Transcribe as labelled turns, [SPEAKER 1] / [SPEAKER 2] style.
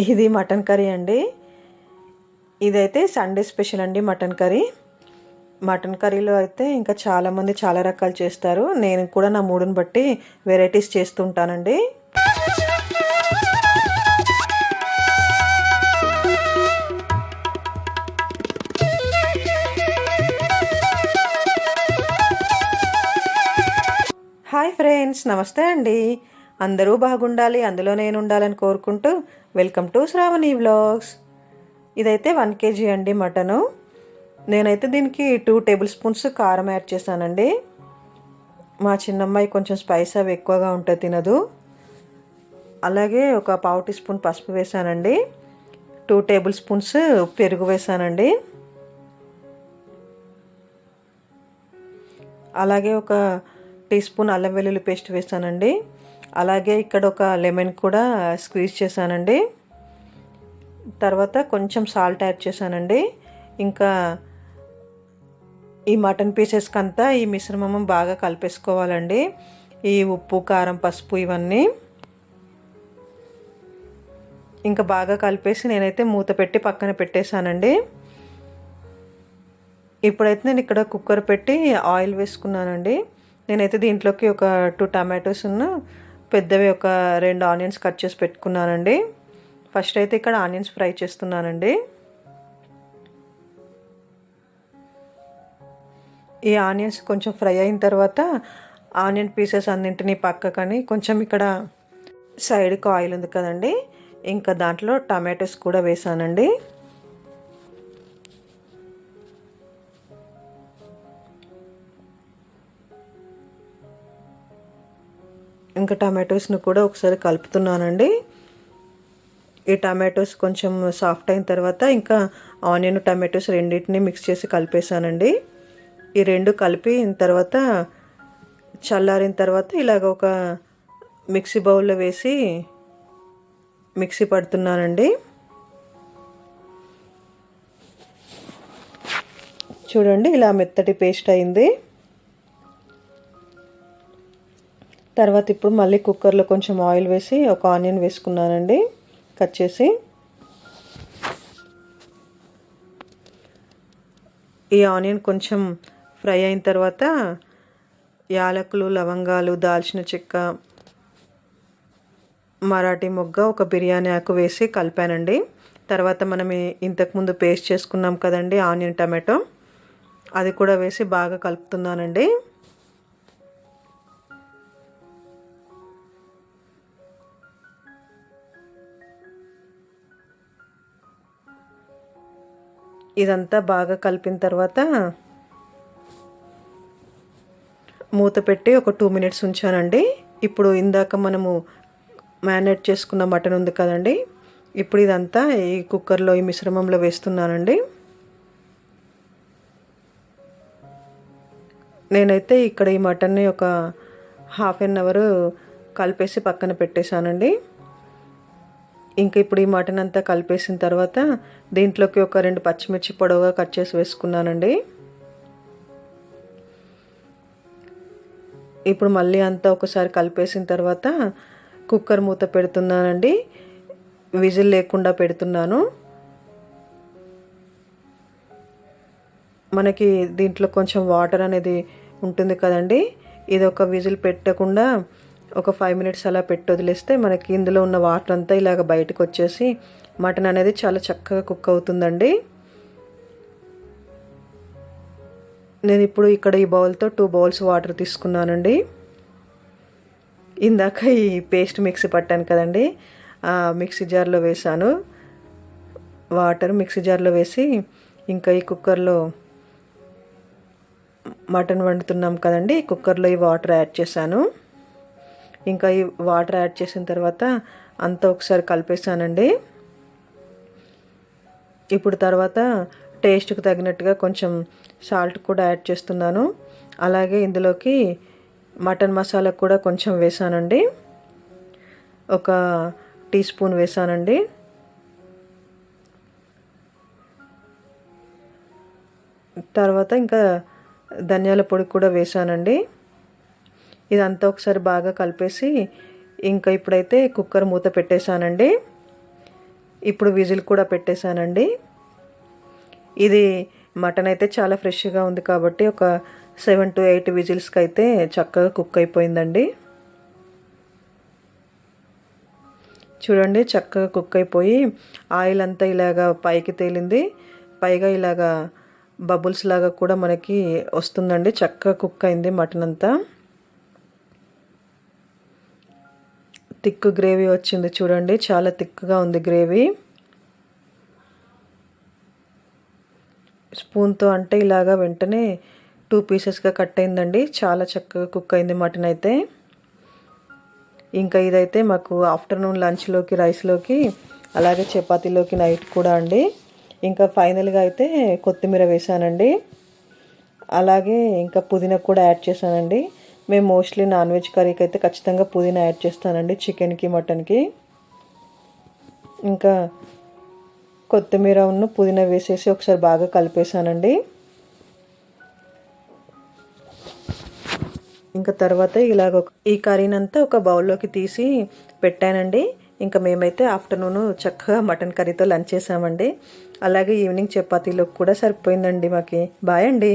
[SPEAKER 1] ఇది mutton curry అండి. ఇదైతే సండే స్పెషల్ అండి మటన్ కర్రీ. మటన్ కర్రీలో అయితే ఇంకా చాలామంది చాలా రకాలు చేస్తారు. నేను కూడా నా మూడుని బట్టి వెరైటీస్ చేస్తుంటానండి. హాయ్ ఫ్రెండ్స్ నమస్తే అండి. అందరూ బాగుండాలి అందులో నేను ఉండాలని కోరుకుంటూ వెల్కమ్ టు శ్రావణి వ్లాగ్స్. ఇదైతే వన్ కేజీ అండి మటను. నేనైతే దీనికి టూ టేబుల్ స్పూన్స్ కారం యాడ్ చేశానండి. మా చిన్నమ్మాయి కొంచెం స్పైస్ అవి ఎక్కువగా ఉంటే తినదు. అలాగే ఒక పావు టీ స్పూన్ పసుపు వేసానండి టూ టేబుల్ స్పూన్స్ పెరుగు వేసానండి అలాగే ఒక టీ స్పూన్ అల్లం వెల్లుల్లి పేస్ట్ వేసానండి అలాగే ఇక్కడ ఒక లెమన్ కూడా స్క్వీజ్ చేశానండి. తర్వాత కొంచెం సాల్ట్ యాడ్ చేశానండి. ఇంకా ఈ మటన్ పీసెస్కి అంతా ఈ మిశ్రమం బాగా కలిపేసుకోవాలండి. ఈ ఉప్పు కారం పసుపు ఇవన్నీ. ఇంకా బాగా కలిపేసి నేనైతే మూత పెట్టి పక్కన పెట్టేశానండి. ఇప్పుడైతే నేను ఇక్కడ కుక్కర్ పెట్టి ఆయిల్ వేసుకున్నానండి. నేనైతే దీంట్లోకి ఒక టూ టమాటోస్ పెద్దవి ఒక రెండు ఆనియన్స్ కట్ చేసి పెట్టుకున్నానండి. ఫస్ట్ అయితే ఇక్కడ ఆనియన్స్ ఫ్రై చేస్తున్నానండి. ఈ ఆనియన్స్ కొంచెం ఫ్రై అయిన తర్వాత ఆనియన్ పీసెస్ అన్నింటినీ పక్కకని కొంచెం ఇక్కడ సైడ్కి ఆయిల్ ఉంది కదండి. ఇంకా దాంట్లో టమాటోస్ కూడా వేసానండి. ఇంకా టమాటోస్ని కూడా ఒకసారి కలుపుతున్నానండి. ఈ టమాటోస్ కొంచెం సాఫ్ట్ అయిన తర్వాత ఇంకా ఆనియన్ టమాటోస్ రెండింటిని మిక్స్ చేసి కలిపేసానండి ఈ రెండు కలిపి తర్వాత చల్లారిన తర్వాత ఇలాగ ఒక మిక్సీ బౌల్లో వేసి మిక్సీ పడుతున్నానండి. చూడండి ఇలా మెత్తటి పేస్ట్ అయింది. తర్వాత ఇప్పుడు మళ్ళీ కుక్కర్లో కొంచెం ఆయిల్ వేసి ఒక ఆనియన్ వేసుకున్నానండి. కట్ చేసి. ఈ ఆనియన్ కొంచెం ఫ్రై అయిన తర్వాత యాలకులు లవంగాలు దాల్చిన చెక్క మరాఠీ మొగ్గ ఒక బిర్యానీ ఆకు వేసి కలిపానండి. తర్వాత మనం ఇంతకుముందు పేస్ట్ చేసుకున్నాం కదండి ఆనియన్ టమాటో. అది కూడా వేసి బాగా కలుపుతున్నానండి. ఇదంతా బాగా కలిపిన తర్వాత మూత పెట్టి ఒక టూ మినిట్స్ ఉంచానండి. ఇప్పుడు ఇందాక మనము మ్యారినేట్ చేసుకున్న మటన్ ఉంది కదండి. ఇప్పుడు ఇదంతా ఈ కుక్కర్లో ఈ మిశ్రమంలో వేస్తున్నానండి. నేనైతే ఇక్కడ ఈ మటన్ని ఒక హాఫ్ అన్ అవర్ కలిపేసి పక్కన పెట్టేశానండి. ఇంకా ఇప్పుడు ఈ మటన్ అంతా కలిపేసిన తర్వాత దీంట్లోకి ఒక రెండు పచ్చిమిర్చి పొడవుగా కట్ చేసి వేసుకున్నానండి. ఇప్పుడు మళ్ళీ అంతా ఒకసారి కలిపేసిన తర్వాత కుక్కర్ మూత పెడుతున్నానండి. విజిల్ లేకుండా పెడుతున్నాను. మనకి దీంట్లో కొంచెం వాటర్ అనేది ఉంటుంది కదండి. ఇది ఒక విజిల్ పెట్టకుండా ఒక ఫైవ్ మినిట్స్ అలా పెట్టి వదిలేస్తే మనకి ఇందులో ఉన్న వాటర్ అంతా ఇలాగ బయటకు వచ్చేసి మటన్ అనేది చాలా చక్కగా కుక్ అవుతుందండి. నేను ఇప్పుడు ఇక్కడ ఈ బౌల్తో టూ బౌల్స్ వాటర్ తీసుకున్నానండి. ఇందాక ఈ పేస్ట్ మిక్సీ పట్టాను కదండి. మిక్సీ జార్లో వేసాను వాటర్ మిక్సీ జార్లో వేసి ఇంకా ఈ కుక్కర్లో మటన్ వండుతున్నాం కదండి. కుక్కర్లో ఈ వాటర్ యాడ్ చేశాను. ఇంకా ఈ వాటర్ యాడ్ చేసిన తర్వాత అంతా ఒకసారి కలిపేసానండి. ఇప్పుడు తర్వాత టేస్ట్కి తగినట్టుగా కొంచెం సాల్ట్ కూడా యాడ్ చేస్తున్నాను. అలాగే ఇందులోకి మటన్ మసాలా కూడా కొంచెం వేసానండి. ఒక టీ స్పూన్ వేసానండి. తర్వాత ఇంకా ధనియాల పొడి కూడా వేసానండి. ఇదంతా ఒకసారి బాగా కలిపేసి ఇంకా ఇప్పుడైతే కుక్కర్ మూత పెట్టేశానండి. ఇప్పుడు విజిల్ కూడా పెట్టేశానండి. ఇది మటన్ అయితే చాలా ఫ్రెష్గా ఉంది కాబట్టి ఒక సెవెన్ టు ఎయిట్ విజిల్స్కి అయితే చక్కగా కుక్ అయిపోయిందండి. చూడండి చక్కగా కుక్ అయిపోయి ఆయిల్ అంతా ఇలాగా పైకి తేలింది. పైగా ఇలాగా బబుల్స్ లాగా కూడా మనకి వస్తుందండి. చక్కగా కుక్ అయింది మటన్ అంతా. థిక్ గ్రేవీ వచ్చింది చూడండి. చాలా థిక్గా ఉంది గ్రేవీ. స్పూన్తో అంటే ఇలాగా వెంటనే టూ పీసెస్గా కట్ అయిందండి. చాలా చక్కగా కుక్ అయింది మటన్ అయితే. ఇంకా ఇదైతే మాకు ఆఫ్టర్నూన్ లంచ్లోకి రైస్లోకి అలాగే చపాతీలోకి నైట్ కూడా అండి. ఇంకా ఫైనల్గా అయితే కొత్తిమీర వేసానండి అలాగే ఇంకా పుదీనా కూడా యాడ్ చేశానండి. మేము మోస్ట్లీ నాన్ వెజ్ కర్రీకి అయితే ఖచ్చితంగా పుదీనా యాడ్ చేస్తానండి. చికెన్కి మటన్కి. ఇంకా కొత్తిమీర ఉన్న పుదీనా వేసేసి ఒకసారి బాగా కలిపేసానండి ఇంకా తర్వాత ఇలాగ ఈ కర్రీనంతా ఒక బౌల్లోకి తీసి పెట్టానండి. ఇంకా మేమైతే ఆఫ్టర్నూన్ చక్కగా మటన్ కర్రీతో లంచ్ చేసామండి. అలాగే ఈవినింగ్ చపాతీలోకి కూడా సరిపోయిందండి మాకి. బాయ్ అండి.